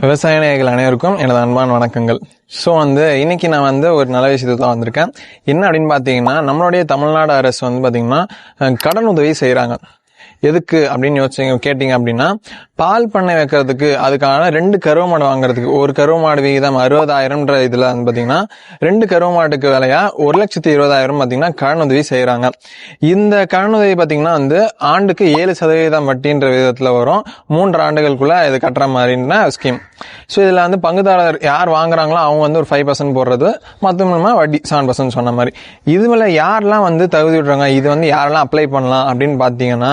விவசாய நேயர்கள் அனைவருக்கும் எனது அன்பான வணக்கங்கள். ஸோ வந்து இன்னைக்கு நான் வந்து ஒரு நல்ல விஷயத்துக்கு தான் வந்திருக்கேன். என்ன அப்படின்னு பார்த்தீங்கன்னா நம்மளுடைய தமிழ்நாடு அரசு வந்து பார்த்தீங்கன்னா கடன் உதவி செய்கிறாங்க எதுக்கு அப்படின்னு யோசிச்சீங்க கேட்டிங்க அப்படின்னா பால் பண்ணை வைக்கிறதுக்கு அதுக்கான ரெண்டு கருவ மாடு வாங்குறதுக்கு ஒரு கருவ மாடு விகிதம் அறுபதாயிரம்ன்ற இதில் வந்து பார்த்தீங்கன்னா ரெண்டு கருவ மாட்டுக்கு விலையா ஒரு லட்சத்தி இருபதாயிரம் பார்த்தீங்கன்னா கடனுதவி உதவி செய்கிறாங்க இந்த கடனுதவி உதவி பார்த்தீங்கன்னா வந்து ஆண்டுக்கு ஏழு சதவீதம் வட்டின்ற விதத்தில் வரும். மூன்று ஆண்டுகளுக்குள்ள இது கட்டுற மாதிரின ஸ்கீம் ஸோ இதில் வந்து பங்குதாரர் யார் வாங்குறாங்களோ அவங்க வந்து ஒரு ஃபைவ் பர்சன்ட் போடுறது மொத்தமாக வட்டி செவன் பர்சன்ட் சொன்ன மாதிரி. இதுல யாரெல்லாம் வந்து தகுதி விடுறாங்க இது வந்து யாரெல்லாம் அப்ளை பண்ணலாம் அப்படின்னு பார்த்தீங்கன்னா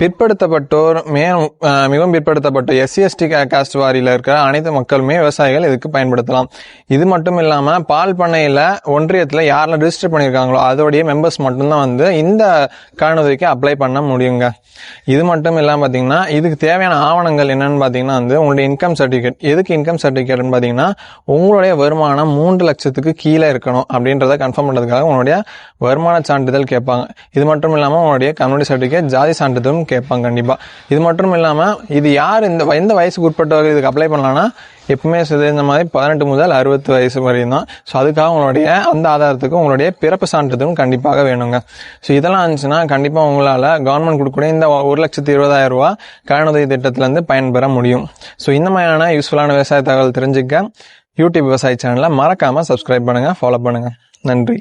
பிற்படுத்தப்பட்டோர் மே மிகவும் பிற்படுத்தப்பட்ட எஸ்சி எஸ்டி காஸ்ட் வாரியில் இருக்கிற அனைத்து மக்களுமே விவசாயிகள் இதுக்கு பயன்படுத்தலாம். இது மட்டும் இல்லாமல் பால் பண்ணையில் ஒன்றியத்தில் யாரெல்லாம் ரிஜிஸ்டர் பண்ணியிருக்காங்களோ அதோடைய மெம்பர்ஸ் மட்டும்தான் வந்து இந்த கடனுதவிக்கு அப்ளை பண்ண முடியுங்க. இது மட்டும் இல்லாமல் பார்த்தீங்கன்னா இதுக்கு தேவையான ஆவணங்கள் என்னென்னு பார்த்தீங்கன்னா வந்து உங்களுடைய இன்கம் சர்டிஃபிகேட் எதுக்கு இன்கம் சர்டிஃபிகேட்னு பார்த்தீங்கன்னா உங்களுடைய வருமானம் மூன்று லட்சத்துக்கு கீழே இருக்கணும் அப்படின்றத கன்ஃபார்ம் பண்ணுறதுக்காக உங்களுடைய வருமான சான்றிதழ் கேட்பாங்க. இது மட்டும் இல்லாமல் உங்களுடைய கம்யூனிட்டி சர்டிஃபிகேட் ஜாதி சான்றிதழும் கேட்பாங்க கண்டிப்பாக இது மட்டும் இல்லாமல் இது யார் இந்த எந்த வயசுக்கு உட்பட்டவர்கள் இதுக்கு அப்ளை பண்ணலான்னா எப்பவுமே இந்த மாதிரி பதினெட்டு முதல் அறுபத்து வயசு வரையும் தான். ஸோ அதுக்காக உங்களுடைய அந்த ஆதாரத்துக்கும் உங்களுடைய பிறப்பு சான்றிதழும் கண்டிப்பாக வேணுங்க. ஸோ இதெல்லாம் இருந்துச்சுன்னா கண்டிப்பாக உங்களால் கவர்மெண்ட் கொடுக்கக்கூடிய இந்த ஒரு லட்சத்து இருபதாயிரம் ரூபா கடனுதவி திட்டத்திலேருந்து பயன்பெற முடியும். ஸோ இந்த மாதிரியான யூஸ்ஃபுல்லான விவசாய தகவல் தெரிஞ்சுக்க யூடியூப் விவசாய சேனலை மறக்காமல் சப்ஸ்கிரைப் பண்ணுங்கள் ஃபாலோ பண்ணுங்கள் நன்றி.